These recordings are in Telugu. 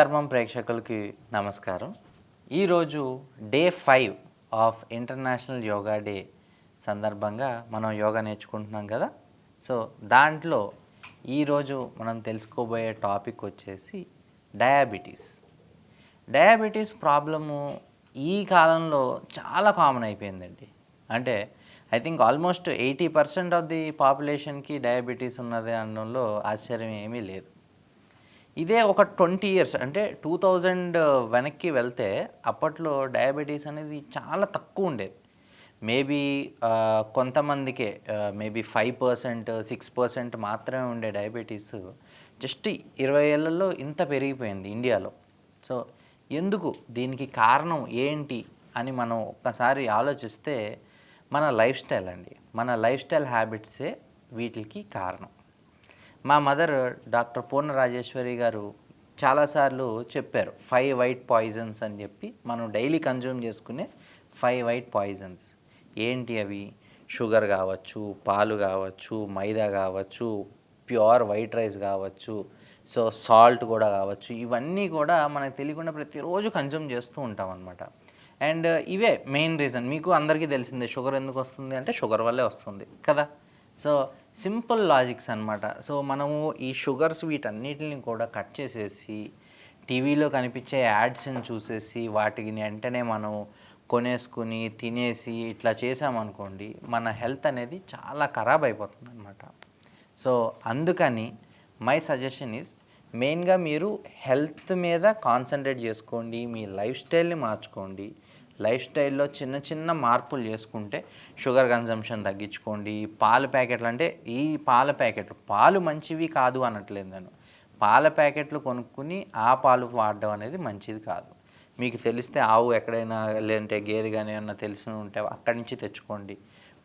ధర్మం ప్రేక్షకులకి నమస్కారం. ఈరోజు day five of international yoga day సందర్భంగా మనం యోగా నేర్చుకుంటున్నాం కదా. సో దాంట్లో ఈరోజు మనం తెలుసుకోబోయే టాపిక్ వచ్చేసి డయాబెటీస్. డయాబెటీస్ ప్రాబ్లము ఈ కాలంలో చాలా కామన్ అయిపోయిందండి. అంటే I think almost eighty percent of the పాపులేషన్కి diabetes ఉన్నది అనడంలో ఆశ్చర్యం ఏమీ లేదు. ఇదే ఒక ట్వంటీ ఇయర్స్ అంటే టూ థౌజండ్ వెనక్కి వెళ్తే అప్పట్లో డయాబెటీస్ అనేది చాలా తక్కువ ఉండేది. Maybe కొంతమందికే maybe five percent six percent మాత్రమే ఉండే డయాబెటీస్ జస్ట్ ఇరవై ఏళ్ళల్లో ఇంత పెరిగిపోయింది ఇండియాలో. సో ఎందుకు? దీనికి కారణం ఏంటి? అని మనం ఒక్కసారి ఆలోచిస్తే మన లైఫ్ స్టైల్ అండి. మన లైఫ్ స్టైల్ హ్యాబిట్సే వీటికి కారణం. మా మదర్ డాక్టర్ పూర్ణ రాజేశ్వరి గారు చాలాసార్లు చెప్పారు ఫైవ్ వైట్ పాయిజన్స్ అని చెప్పి. మనం డైలీ కన్జ్యూమ్ చేసుకునే ఫైవ్ వైట్ పాయిజన్స్ ఏంటి అవి? షుగర్ కావచ్చు పాలు కావచ్చు మైదా కావచ్చు ప్యూర్ వైట్ రైస్ కావచ్చు సో సాల్ట్ కూడా కావచ్చు. ఇవన్నీ కూడా మనకు తెలియకుండా ప్రతిరోజు కన్జ్యూమ్ చేస్తూ ఉంటాం అనమాట అండ్ ఇవే మెయిన్ రీజన్. మీకు అందరికీ తెలిసిందే షుగర్ ఎందుకు వస్తుంది అంటే షుగర్ వల్లే వస్తుంది కదా. సో సింపుల్ లాజిక్స్ అన్నమాట. సో మనము ఈ షుగర్స్ వీటన్నిటిని కూడా కట్ చేసేసి టీవీలో కనిపించే యాడ్స్ని చూసేసి వాటిని వెంటనే మనం కొనేసుకుని తినేసి ఇట్లా చేసామనుకోండి మన హెల్త్ అనేది చాలా ఖరాబ్ అయిపోతుంది అనమాట సో అందుకని మై సజెషన్ ఈజ్ మెయిన్గా మీరు హెల్త్ మీద కాన్సన్ట్రేట్ చేసుకోండి మీ లైఫ్ స్టైల్ని మార్చుకోండి. లైఫ్ స్టైల్లో చిన్న చిన్న మార్పులు చేసుకుంటే షుగర్ కన్సంప్షన్ తగ్గించుకోండి పాల ప్యాకెట్లు అంటే ఈ పాల ప్యాకెట్లు పాలు మంచివి కాదు అనట్లేదు నేను. పాల ప్యాకెట్లు కొనుక్కుని ఆ పాలు వాడడం అనేది మంచిది కాదు. మీకు తెలిస్తే ఆవు ఎక్కడైనా లేదంటే గేదె కానీ ఏమన్నా తెలిసి ఉంటే అక్కడి నుంచి తెచ్చుకోండి.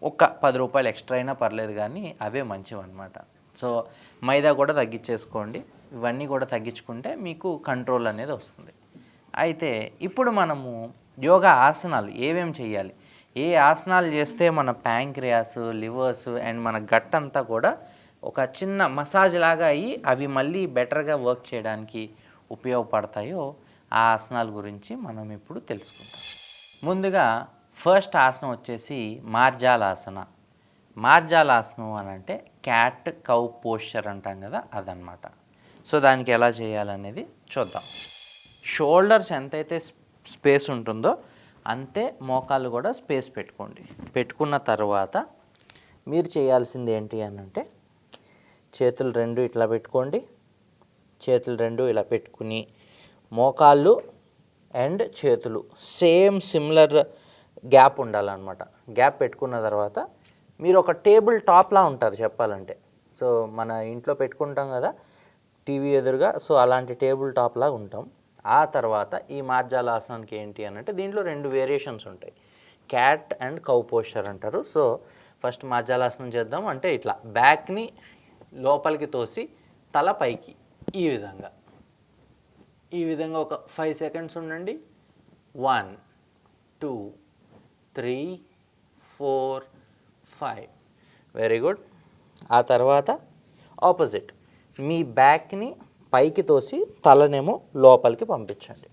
ఒక్క పది రూపాయలు ఎక్స్ట్రా అయినా పర్లేదు కానీ అవే మంచివి అనమాట సో మైదా కూడా తగ్గించేసుకోండి. ఇవన్నీ కూడా తగ్గించుకుంటే మీకు కంట్రోల్ అనేది వస్తుంది. అయితే ఇప్పుడు మనము యోగా ఆసనాలు ఏమేమి చేయాలి ఏ ఆసనాలు చేస్తే మన ప్యాంక్రియాస్ లివర్స్ అండ్ మన గట్ అంతా కూడా ఒక చిన్న మసాజ్ లాగా అయ్యి అవి మళ్ళీ బెటర్గా వర్క్ చేయడానికి ఉపయోగపడతాయో ఆ ఆసనాల గురించి మనం ఇప్పుడు తెలుసుకుందాం. ముందుగా ఫస్ట్ ఆసనం వచ్చేసి మార్జాలాసన. మార్జాలాసనం అని అంటే క్యాట్ కౌ పోస్చర్ అంటాం కదా అదనమాట సో దానికి ఎలా చేయాలనేది చూద్దాం. షోల్డర్స్ ఎంతైతే స్పేస్ ఉంటుందో అంతే మోకాలు కూడా స్పేస్ పెట్టుకోండి. పెట్టుకున్న తర్వాత మీరు చేయాల్సింది ఏంటి అని అంటే చేతులు రెండు ఇట్లా పెట్టుకోండి. చేతులు రెండు ఇలా పెట్టుకుని మోకాళ్ళు అండ్ చేతులు సేమ్ సిమిలర్ గ్యాప్ ఉండాలన్నమాట. గ్యాప్ పెట్టుకున్న తర్వాత మీరు ఒక టేబుల్ టాప్లా ఉంటారు చెప్పాలంటే. సో మన ఇంట్లో పెట్టుకుంటాం కదా టీవీ ఎదురుగా సో అలాంటి టేబుల్ టాప్లా ఉంటాం. ఆ తర్వాత ఈ మార్జాల ఆసనానికి ఏంటి అని అంటే దీంట్లో రెండు వేరియేషన్స్ ఉంటాయి. క్యాట్ అండ్ కౌ పోస్చర్ అంటారు. సో ఫస్ట్ మార్జాలాసనం చేద్దాం అంటే ఇట్లా బ్యాక్ని లోపలికి తోసి తల పైకి ఈ విధంగా. ఈ విధంగా ఒక ఫైవ్ సెకండ్స్ ఉండండి. One two three four five very good ఆ తర్వాత ఆపోజిట్ మీ బ్యాక్ని పైకి తోసి తలనేమో లోపలికి పంపించండి.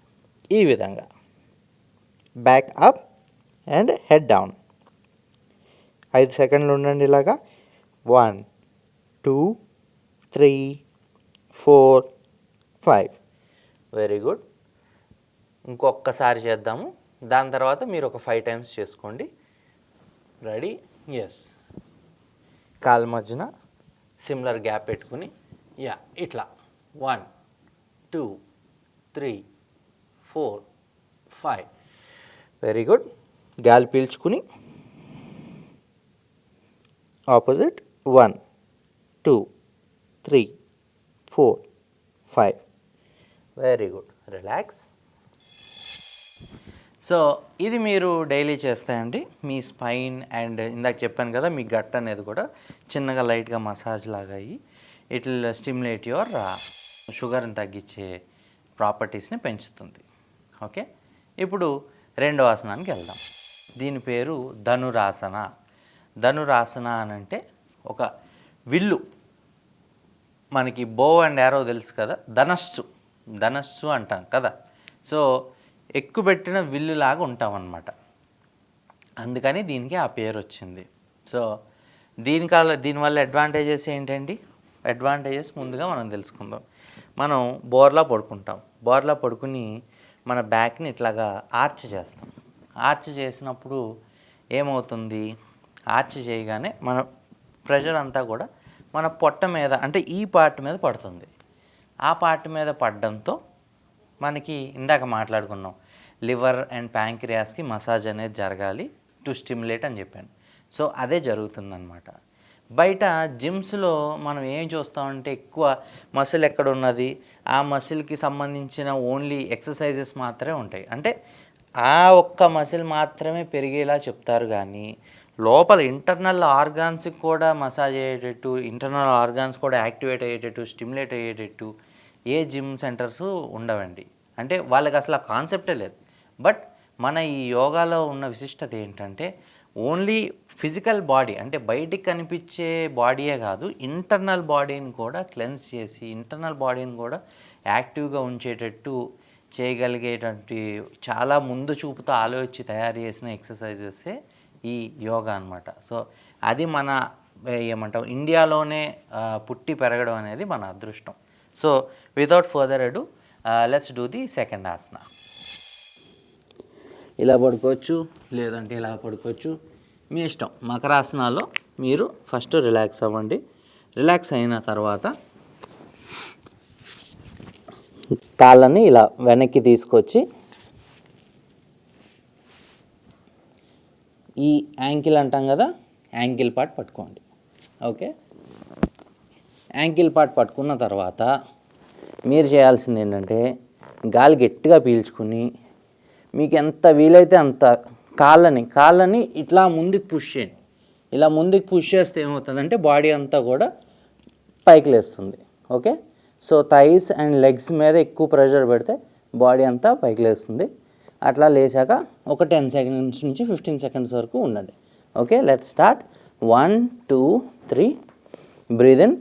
ఈ విధంగా. Back up and head down ఐదు సెకండ్లు ఉండండి ఇలాగా. One two three four five very good ఇంకొకసారి చేద్దాము. దాని తర్వాత మీరు ఒక ఫైవ్ టైమ్స్ చేసుకోండి. రెడీ ఎస్ కాలు మధ్యన సిమిలర్ గ్యాప్ పెట్టుకుని. యా ఇట్లా. One two three four five. Very good గాలి పీల్చుకుని. Opposite one two three four five very good relax so ఇది మీరు డైలీ చేస్తాయండి మీ స్పైన్ అండ్ ఇందాక చెప్పాను కదా మీ గట్ అనేది కూడా చిన్నగా లైట్గా మసాజ్ లాగా అయ్యి ఇట్ విల్ స్టిమ్యులేట్ యువర్ షుగర్ని తగ్గించే ప్రాపర్టీస్ని పెంచుతుంది. ఓకే? ఇప్పుడు రెండో ఆసనానికి వెళ్దాం. దీని పేరు ధనురాసన. ధనురాసన అని అంటే ఒక విల్లు. మనకి బో అండ్ యారో తెలుసు కదా? ధనస్సు. ధనస్సు అంటాం కదా? సో ఎక్కుపెట్టిన విల్లులాగా ఉంటాం అన్నమాట అందుకని దీనికి ఆ పేరు వచ్చింది. సో దీనికాల దీనివల్ల అడ్వాంటేజెస్ ఏంటండి? అడ్వాంటేజెస్ ముందుగా మనం తెలుసుకుందాం. మనం బోర్లా పడుకుంటాం. బోర్లా పడుకుని మన బ్యాక్ని ఇట్లాగా ఆర్చ్ చేస్తాం. ఆర్చ్ చేసినప్పుడు ఏమవుతుంది? ఆర్చ్ చేయగానే మన ప్రెషర్ అంతా కూడా మన పొట్ట మీద అంటే ఈ పార్ట్ మీద పడుతుంది. ఆ పార్ట్ మీద పడడంతో మనకి ఇందాక మాట్లాడుకున్నాం లివర్ అండ్ ప్యాంక్రియాస్కి మసాజ్ అనేది జరగాలి టు స్టిమ్యులేట్ అని చెప్పాను. సో అదే జరుగుతుందన్నమాట. బయట జిమ్స్లో మనం ఏం చూస్తామంటే ఎక్కువ మసిల్ ఎక్కడ ఉన్నది ఆ మసిల్కి సంబంధించిన ఓన్లీ ఎక్సర్సైజెస్ మాత్రమే ఉంటాయి. అంటే ఆ ఒక్క మసిల్ మాత్రమే పెరిగేలా చెప్తారు కానీ లోపల ఇంటర్నల్ ఆర్గాన్స్కి కూడా మసాజ్ అయ్యేటట్టు ఇంటర్నల్ ఆర్గాన్స్ కూడా యాక్టివేట్ అయ్యేటట్టు స్టిమ్యులేట్ అయ్యేటట్టు ఏ జిమ్ సెంటర్స్ ఉండవండి. అంటే వాళ్ళకి అసలు ఆ కాన్సెప్టే లేదు. బట్ మన ఈ యోగాలో ఉన్న విశిష్టత ఏంటంటే ఓన్లీ ఫిజికల్ బాడీ అంటే బయటికి కనిపించే బాడీయే కాదు ఇంటర్నల్ బాడీని కూడా క్లెన్స్ చేసి ఇంటర్నల్ బాడీని కూడా యాక్టివ్గా ఉంచేటట్టు చేయగలిగేటువంటి చాలా ముందు చూపుతో ఆలోచించి తయారు చేసిన ఎక్సర్సైజెసే ఈ యోగా అన్నమాట. సో అది మన ఏమంటాం ఇండియాలోనే పుట్టి పెరగడం అనేది మన అదృష్టం. So without further ado let's do the second asana ఇలా పడుకోవచ్చు లేదంటే ఇలా పడుకోవచ్చు. మీ ఇష్టం. మకరాసనాల్లో మీరు ఫస్ట్ రిలాక్స్ అవ్వండి. రిలాక్స్ అయిన తర్వాత కాళ్ళని ఇలా వెనక్కి తీసుకొచ్చి ఈ యాంకిల్ అంటాం కదా యాంకిల్ పార్ట్ పట్టుకోండి. ఓకే? యాంకిల్ పార్ట్ పట్టుకున్న తర్వాత మీరు చేయాల్సింది ఏంటంటే గాలి గట్టిగా పీల్చుకుని మీకు ఎంత వీలైతే అంత కాళ్ళని కాళ్ళని ఇట్లా ముందుకు పుష్ చేయండి. ఇలా ముందుకు పుష్ చేస్తే ఏమవుతుందంటే బాడీ అంతా కూడా పైకి లేస్తుంది. Okay? So thighs and legs మీద ఎక్కువ ప్రెషర్ పెడితే బాడీ అంతా పైకి లేస్తుంది. అట్లా లేచాక ఒక టెన్ సెకండ్స్ నుంచి ఫిఫ్టీన్ సెకండ్స్ వరకు ఉండండి. Okay? Let start one two three breathe in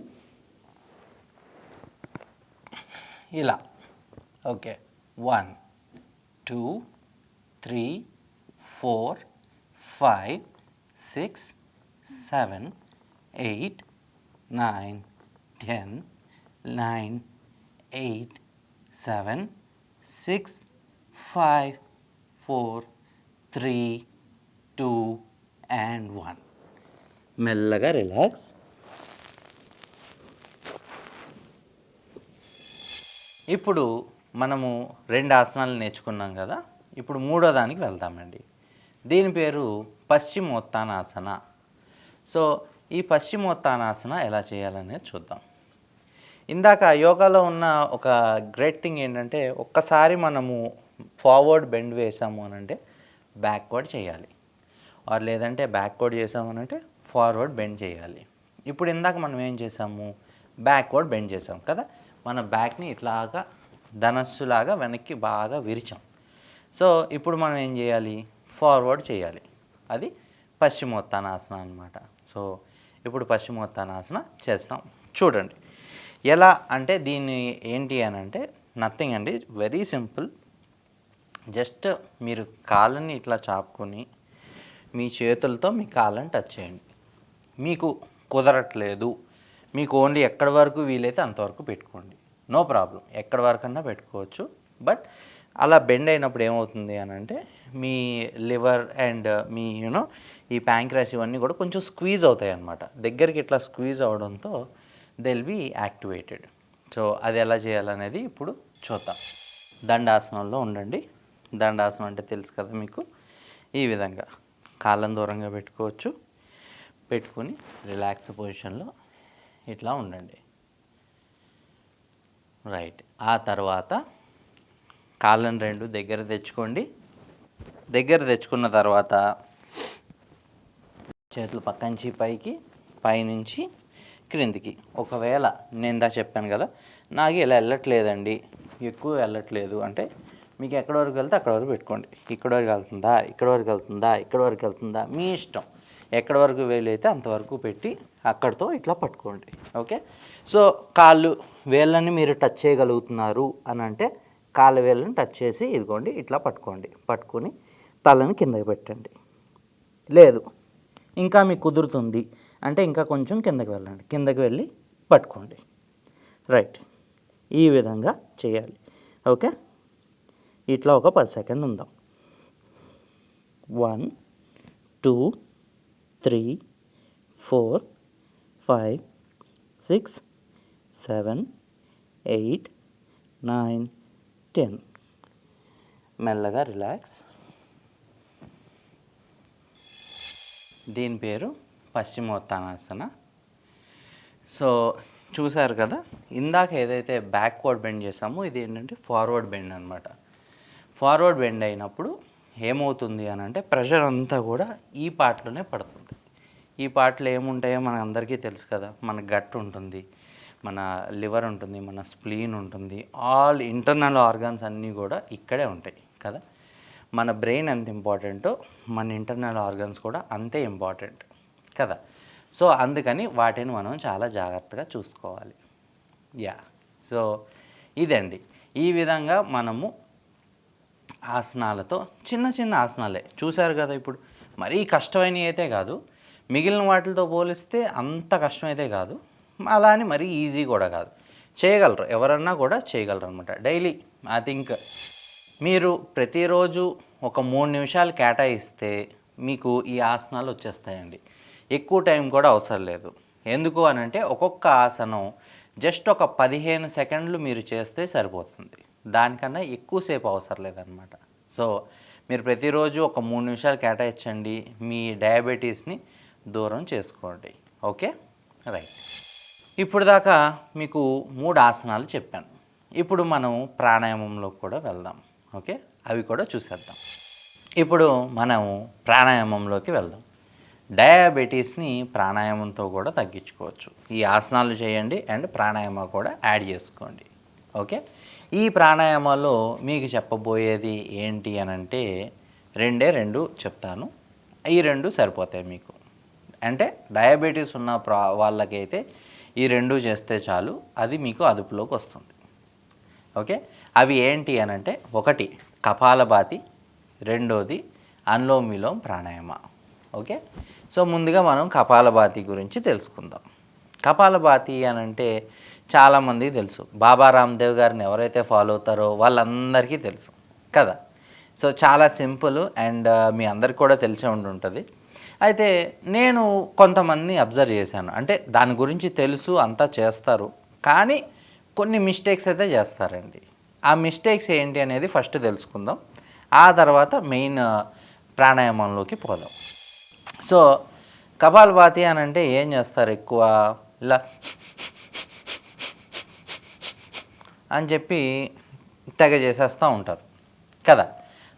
ఇలా. Okay? One two three four five six seven eight nine ten nine eight seven six five four three two and one. మెల్లగా రిలాక్స్. ఇప్పుడు మనము రెండు ఆసనాలు నేర్చుకున్నాం కదా? ఇప్పుడు మూడో దానికి వెళ్దామండి. దీని పేరు పశ్చిమోత్తానాసన. సో ఈ పశ్చిమోత్తానాసన ఎలా చేయాలనేది చూద్దాం. ఇందాక యోగాలో ఉన్న ఒక గ్రేట్ థింగ్ ఏంటంటే ఒక్కసారి మనము ఫార్వర్డ్ బెండ్ వేసాము అని అంటే బ్యాక్వర్డ్ చేయాలి. ఆర్ లేదంటే బ్యాక్వర్డ్ చేసాము అనంటే అంటే ఫార్వర్డ్ బెండ్ చేయాలి. ఇప్పుడు ఇందాక మనం ఏం చేసాము? బ్యాక్వర్డ్ బెండ్ చేసాం కదా? మన బ్యాక్ని ఇట్లాగా ధనస్సులాగా వెనక్కి బాగా విరిచాం. సో ఇప్పుడు మనం ఏం చేయాలి? ఫార్వర్డ్ చేయాలి. అది పశ్చిమోత్తానాసన అనమాట సో ఇప్పుడు పశ్చిమోత్తానాసన చేస్తాం. చూడండి. ఎలా అంటే దీన్ని ఏంటి అని అంటే నథింగ్ అండి. వెరీ సింపుల్ జస్ట్ మీరు కాళ్ళని ఇట్లా చాపుకొని మీ చేతులతో మీ కాళ్ళని టచ్ చేయండి. మీకు కుదరట్లేదు. మీకు ఓన్లీ ఎక్కడి వరకు వీలైతే అంతవరకు పెట్టుకోండి. నో ప్రాబ్లం ఎక్కడి వరకు అన్నా పెట్టుకోవచ్చు. బట్ అలా బెండ్ అయినప్పుడు ఏమవుతుంది అని అంటే మీ లివర్ అండ్ మీ యూనో ఈ ప్యాంక్రాస్ ఇవన్నీ కూడా కొంచెం స్క్వీజ్ అవుతాయి అన్నమాట. దగ్గరికి ఇట్లా స్క్వీజ్ అవడంతో దెల్ బి యాక్టివేటెడ్ సో అది ఎలా చేయాలనేది ఇప్పుడు చూద్దాం. దండాసనంలో ఉండండి. దండాసనం అంటే తెలుసు కదా మీకు? ఈ విధంగా కాలం దూరంగా పెట్టుకోవచ్చు. పెట్టుకుని రిలాక్స్ పొజిషన్లో ఇట్లా ఉండండి. రైట్ ఆ తర్వాత కాళ్ళని రెండు దగ్గర తెచ్చుకోండి. దగ్గర తెచ్చుకున్న తర్వాత చేతులు పక్కంచి పైకి పైనుంచి క్రిందికి. ఒకవేళ నేను ఇందా చెప్పాను కదా నాకు ఇలా వెళ్ళట్లేదండి. ఎక్కువ వెళ్ళట్లేదు. అంటే మీకు ఎక్కడి వరకు వెళ్తే అక్కడ వరకు పెట్టుకోండి. ఇక్కడ వరకు వెళ్తుందా? ఇక్కడ వరకు వెళ్తుందా? ఇక్కడ వరకు వెళ్తుందా? మీ ఇష్టం. ఎక్కడి వరకు వేలైతే అంతవరకు పెట్టి అక్కడితో ఇట్లా పట్టుకోండి. ఓకే? సో కాళ్ళు వేళ్ళని మీరు టచ్ చేయగలుగుతున్నారు అని అంటే కాళ్ళ వేళ్ళని టచ్ చేసి ఇదిగోండి ఇట్లా పట్టుకోండి. పట్టుకొని తలని కిందకి పెట్టండి. లేదు ఇంకా మీకు కుదురుతుంది అంటే ఇంకా కొంచెం కిందకి వెళ్ళండి. కిందకి వెళ్ళి పట్టుకోండి. రైట్ ఈ విధంగా చేయాలి. ఓకే? ఇట్లా ఒక పది సెకండ్ ఉందాం. One two three four five six seven eight nine ten మెల్లగా రిలాక్స్. దీని పేరు పశ్చిమోత్తానాసన సో చూసారు కదా ఇందాక ఏదైతే బ్యాక్వర్డ్ బెండ్ చేసామో ఇది ఏంటంటే ఫార్వర్డ్ బెండ్ అనమాట ఫార్వర్డ్ బెండ్ అయినప్పుడు ఏమవుతుంది అని అంటే ప్రెషర్ అంతా కూడా ఈ పార్ట్లోనే పడుతుంది. ఈ పాటలు ఏముంటాయో మన అందరికీ తెలుసు కదా మన గట్ ఉంటుంది. మన లివర్ ఉంటుంది మన స్ప్లీన్ ఉంటుంది ఆల్ ఇంటర్నల్ ఆర్గాన్స్ అన్నీ కూడా ఇక్కడే ఉంటాయి కదా. మన బ్రెయిన్ ఎంత ఇంపార్టెంటో మన ఇంటర్నల్ ఆర్గన్స్ కూడా అంతే ఇంపార్టెంట్ కదా. సో అందుకని వాటిని మనం చాలా జాగ్రత్తగా చూసుకోవాలి. యా. సో ఇదండి. ఈ విధంగా మనము ఆసనాలతో చిన్న చిన్న ఆసనాలే. చూశారు కదా ఇప్పుడు? మరీ కష్టమైనవి అయితే కాదు. మిగిలిన వాటితో పోలిస్తే అంత కష్టమైతే కాదు. అలా అని మరీ ఈజీ కూడా కాదు. చేయగలరు. ఎవరన్నా కూడా చేయగలరు అనమాట డైలీ ఐ థింక్ మీరు ప్రతిరోజు ఒక మూడు నిమిషాలు కేటాయిస్తే మీకు ఈ ఆసనాలు వచ్చేస్తాయండి. ఎక్కువ టైం కూడా అవసరం లేదు. ఎందుకు అని అంటే ఒక్కొక్క ఆసనం జస్ట్ ఒక పదిహేను సెకండ్లు మీరు చేస్తే సరిపోతుంది. దానికన్నా ఎక్కువసేపు అవసరం లేదనమాట సో మీరు ప్రతిరోజు ఒక మూడు నిమిషాలు కేటాయించండి. మీ డయాబెటీస్ని దూరం చేసుకోండి. ఓకే? రైట్. ఇప్పుడు దాకా మీకు మూడు ఆసనాలు చెప్పాను. ఇప్పుడు మనం ప్రాణాయామంలో కూడా వెళ్దాం. ఓకే? అవి కూడా చూసేద్దాం. ఇప్పుడు మనం ప్రాణాయామంలోకి వెళ్దాం. డయాబెటీస్ని ప్రాణాయామంతో కూడా తగ్గించుకోవచ్చు. ఈ ఆసనాలు చేయండి అండ్ ప్రాణాయామ కూడా యాడ్ చేసుకోండి. ఓకే? ఈ ప్రాణాయామాల్లో మీకు చెప్పబోయేది ఏంటి అని అంటే రెండే రెండు చెప్తాను. ఈ రెండు సరిపోతాయి మీకు. అంటే డయాబెటీస్ ఉన్న ప్రా వాళ్ళకైతే ఈ రెండు చేస్తే చాలు అది మీకు అదుపులోకి వస్తుంది. ఓకే? అవి ఏంటి అని అంటే ఒకటి కపాలభాతి రెండోది అనులోమ్ విలోమ్ ప్రాణాయామ. ఓకే? సో ముందుగా మనం కపాలభాతి గురించి తెలుసుకుందాం. కపాలభాతి అని అంటే చాలామంది తెలుసు. బాబా రామ్దేవ్ గారిని ఎవరైతే ఫాలో అవుతారో వాళ్ళందరికీ తెలుసు కదా? సో చాలా సింపుల్ అండ్ మీ అందరికి కూడా తెలిసే ఉండి ఉంటుంది అయితే నేను కొంతమంది అబ్జర్వ్ చేశాను. అంటే దాని గురించి తెలుసు అంతా చేస్తారు. కానీ కొన్ని మిస్టేక్స్ అయితే చేస్తారండి. ఆ మిస్టేక్స్ ఏంటి అనేది ఫస్ట్ తెలుసుకుందాం. ఆ తర్వాత మెయిన్ ప్రాణాయామంలోకి పోదాం. సో కపాలభాతి అని అంటే ఏం చేస్తారు ఎక్కువ? ఇలా అని చెప్పి తెగ చేసేస్తూ ఉంటారు. కదా?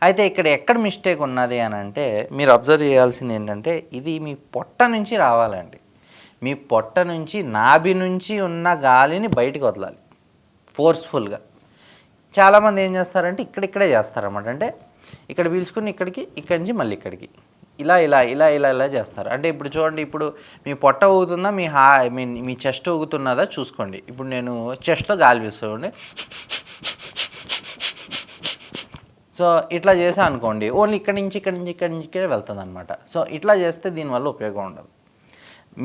అయితే ఇక్కడ ఎక్కడ మిస్టేక్ ఉన్నది అని అంటే మీరు అబ్జర్వ్ చేయాల్సింది ఏంటంటే ఇది మీ పొట్ట నుంచి రావాలండి. మీ పొట్ట నుంచి నాభి నుంచి ఉన్న గాలిని బయటికి వదలాలి. ఫోర్స్ఫుల్గా చాలామంది ఏం చేస్తారంటే ఇక్కడిక్కడే చేస్తారన్నమాట. అంటే ఇక్కడ పీల్చుకుని ఇక్కడికి ఇక్కడి నుంచి మళ్ళీ ఇక్కడికి. ఇలా ఇలా ఇలా ఇలా ఇలా చేస్తారు. అంటే ఇప్పుడు చూడండి ఇప్పుడు మీ పొట్ట ఊగుతుందా? మీ హా మీ మీ చెస్ట్ ఊగుతున్నదా? చూసుకోండి. ఇప్పుడు నేను చెస్ట్లో గాలి వీస్తుండే. సో ఇట్లా చేసా అనుకోండి ఓన్లీ ఇక్కడి నుంచి ఇక్కడి నుంచి ఇక్కడి నుంచి ఇక్కడే వెళ్తుంది అనమాట సో ఇట్లా చేస్తే దీనివల్ల ఉపయోగం ఉండదు.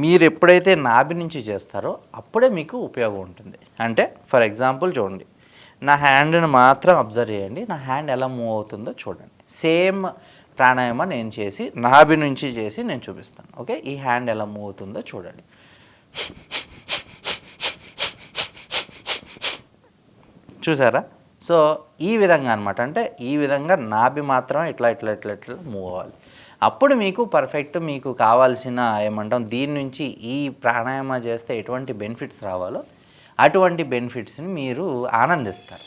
మీరు ఎప్పుడైతే నాభి నుంచి చేస్తారో అప్పుడే మీకు ఉపయోగం ఉంటుంది. అంటే ఫర్ ఎగ్జాంపుల్ చూడండి నా హ్యాండ్ని మాత్రం అబ్జర్వ్ చేయండి నా హ్యాండ్ ఎలా మూవ్ అవుతుందో చూడండి. సేమ్ ప్రాణాయామ నేను చేసి నాభి నుంచి చేసి నేను చూపిస్తాను. ఓకే? ఈ హ్యాండ్ ఎలా మూవ్ అవుతుందో చూడండి. చూసారా? సో ఈ విధంగా అనమాట అంటే ఈ విధంగా నాభి మాత్రం ఇట్లా ఇట్లా ఇట్లా ఇట్లా మూవ్ అవ్వాలి. అప్పుడు మీకు పర్ఫెక్ట్ మీకు కావాల్సిన ఏమంటాం దీని నుంచి ఈ ప్రాణాయామ చేస్తే ఎటువంటి బెనిఫిట్స్ రావాలో అటువంటి బెనిఫిట్స్ని మీరు ఆనందిస్తారు.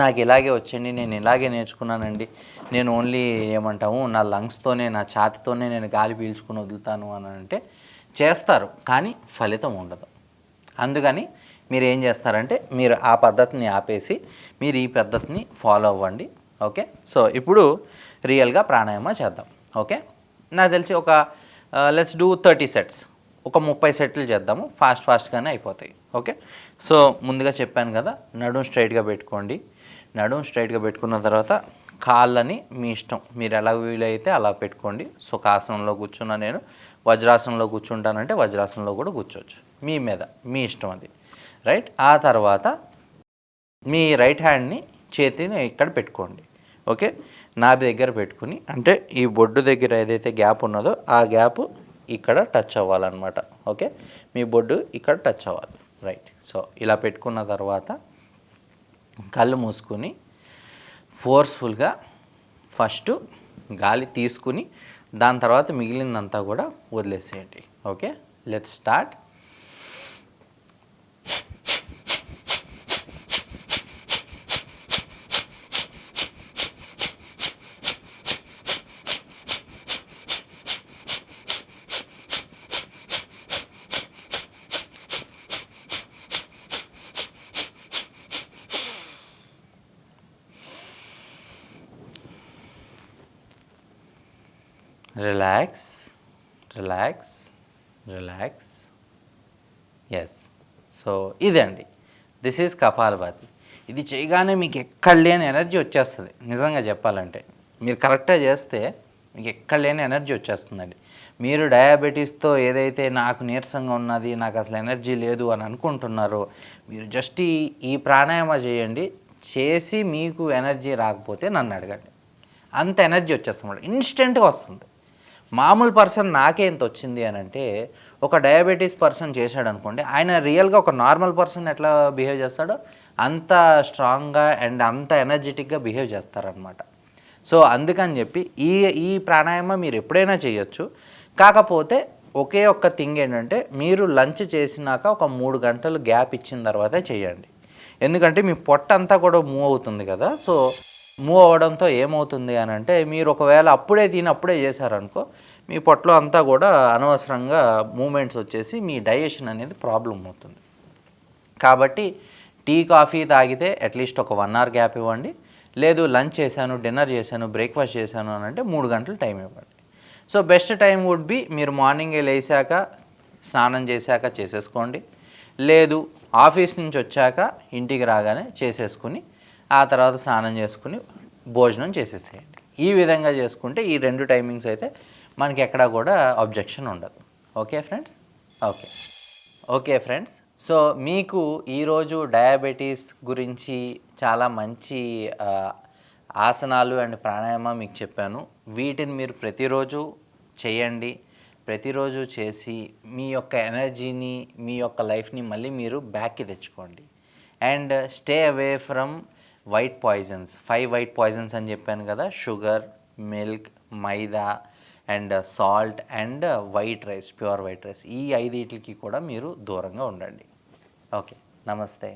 నాకు ఇలాగే వచ్చండి నేను ఇలాగే నేర్చుకున్నానండి. నేను ఓన్లీ ఏమంటాము నా లంగ్స్తోనే నా ఛాతితోనే నేను గాలి పీల్చుకుని వదులుతాను అని అంటే చేస్తారు. కానీ ఫలితం ఉండదు. అందుకని మీరు ఏం చేస్తారంటే మీరు ఆ పద్ధతిని ఆపేసి మీరు ఈ పద్ధతిని ఫాలో అవ్వండి. ఓకే సో ఇప్పుడు రియల్గా ప్రాణాయామ చేద్దాం. ఓకే నాకు తెలిసి ఒక లెట్స్ డూ థర్టీ సెట్స్ ఒక ముప్పై సెట్లు చేద్దాము. ఫాస్ట్ ఫాస్ట్గానే అయిపోతాయి. ఓకే సో ముందుగా చెప్పాను కదా నడుం స్ట్రైట్గా పెట్టుకోండి. నడుం స్ట్రైట్గా పెట్టుకున్న తర్వాత కాళ్ళని మీ ఇష్టం. మీరు ఎలా వీలైతే అలా పెట్టుకోండి. సుఖాసనంలో కూర్చున్నా నేను వజ్రాసనంలో కూర్చుంటానంటే వజ్రాసనంలో కూడా కూర్చోవచ్చు. మీ మీద మీ ఇష్టం అది. రైట్? ఆ తర్వాత మీ రైట్ హ్యాండ్ని చేతిని ఇక్కడ పెట్టుకోండి. ఓకే? నాభి దగ్గర పెట్టుకుని అంటే ఈ బొడ్డు దగ్గర ఏదైతే గ్యాప్ ఉన్నదో ఆ గ్యాప్ ఇక్కడ టచ్ అవ్వాలన్నమాట. ఓకే? మీ బొడ్డు ఇక్కడ టచ్ అవ్వాలి. రైట్. సో ఇలా పెట్టుకున్న తర్వాత కళ్ళు మూసుకుని ఫోర్స్ఫుల్గా ఫస్ట్ గాలి తీసుకుని దాని తర్వాత మిగిలిందంతా కూడా వదిలేసేయండి. Okay? Let start relax relax relax yes so ఇదండి దిస్ ఈజ్ కపాలభాతి. ఇది చేయగానే మీకు ఎక్కడ లేని ఎనర్జీ వచ్చేస్తుంది. నిజంగా చెప్పాలంటే. మీరు కరెక్ట్గా చేస్తే మీకు ఎక్కడ లేని ఎనర్జీ వచ్చేస్తుందండి. మీరు డయాబెటీస్తో ఏదైతే నాకు నీరసంగా ఉన్నది నాకు అసలు ఎనర్జీ లేదు అని అనుకుంటున్నారో మీరు జస్ట్ ఈ ఈ ప్రాణాయామ చేయండి. చేసి మీకు ఎనర్జీ రాకపోతే నన్ను అడగండి. అంత ఎనర్జీ వచ్చేస్తుంది. ఇన్స్టెంట్గా వస్తుంది. మామూలు పర్సన్ నాకే ఇంత వచ్చింది అని అంటే ఒక డయాబెటీస్ పర్సన్ చేశాడు అనుకోండి ఆయన రియల్గా ఒక నార్మల్ పర్సన్ ఎట్లా బిహేవ్ చేస్తాడో అంత స్ట్రాంగ్గా అండ్ అంత ఎనర్జెటిక్గా బిహేవ్ చేస్తారనమాట సో అందుకని చెప్పి ఈ ఈ ప్రాణాయామం మీరు ఎప్పుడైనా చేయొచ్చు. కాకపోతే ఒకే ఒక్క థింగ్ ఏంటంటే మీరు లంచ్ చేసినాక ఒక మూడు గంటలు గ్యాప్ ఇచ్చిన తర్వాతే చేయండి. ఎందుకంటే మీ పొట్ట అంతా కూడా మూవ్ అవుతుంది కదా సో మూవ్ అవ్వడంతో ఏమవుతుంది అని అంటే మీరు ఒకవేళ అప్పుడే తిని అప్పుడే చేశారనుకో మీ పొట్టలో అంతా కూడా అనవసరంగా మూమెంట్స్ వచ్చేసి మీ డైజెషన్ అనేది ప్రాబ్లం అవుతుంది. కాబట్టి టీ కాఫీ తాగితే అట్లీస్ట్ ఒక వన్ అవర్ గ్యాప్ ఇవ్వండి. లేదు లంచ్ చేశాను డిన్నర్ చేశాను బ్రేక్ఫాస్ట్ చేశాను అని అంటే మూడు గంటలు టైం ఇవ్వండి. So best time would be మీరు మార్నింగే లేచాక స్నానం చేశాక చేసేసుకోండి. లేదు ఆఫీస్ నుంచి వచ్చాక ఇంటికి రాగానే చేసేసుకుని ఆ తర్వాత స్నానం చేసుకుని భోజనం చేసేసేయండి. ఈ విధంగా చేసుకుంటే ఈ రెండు టైమింగ్స్ అయితే మనకి ఎక్కడా కూడా అబ్జెక్షన్ ఉండదు. Okay friends okay okay friends so మీకు ఈరోజు డయాబెటీస్ గురించి చాలా మంచి ఆసనాలు అండ్ ప్రాణాయామం మీకు చెప్పాను. వీటిని మీరు ప్రతిరోజు చేయండి. ప్రతిరోజు చేసి మీ యొక్క ఎనర్జీని మీ యొక్క లైఫ్ని మళ్ళీ మీరు బ్యాక్కి తెచ్చుకోండి. And stay away from white poisons. Five white poisons అని చెప్పాను కదా sugar milk maida and salt and white rice pure white rice. ఈ ఐదింటికి కూడా మీరు దూరంగా ఉండండి. ఓకే నమస్తే.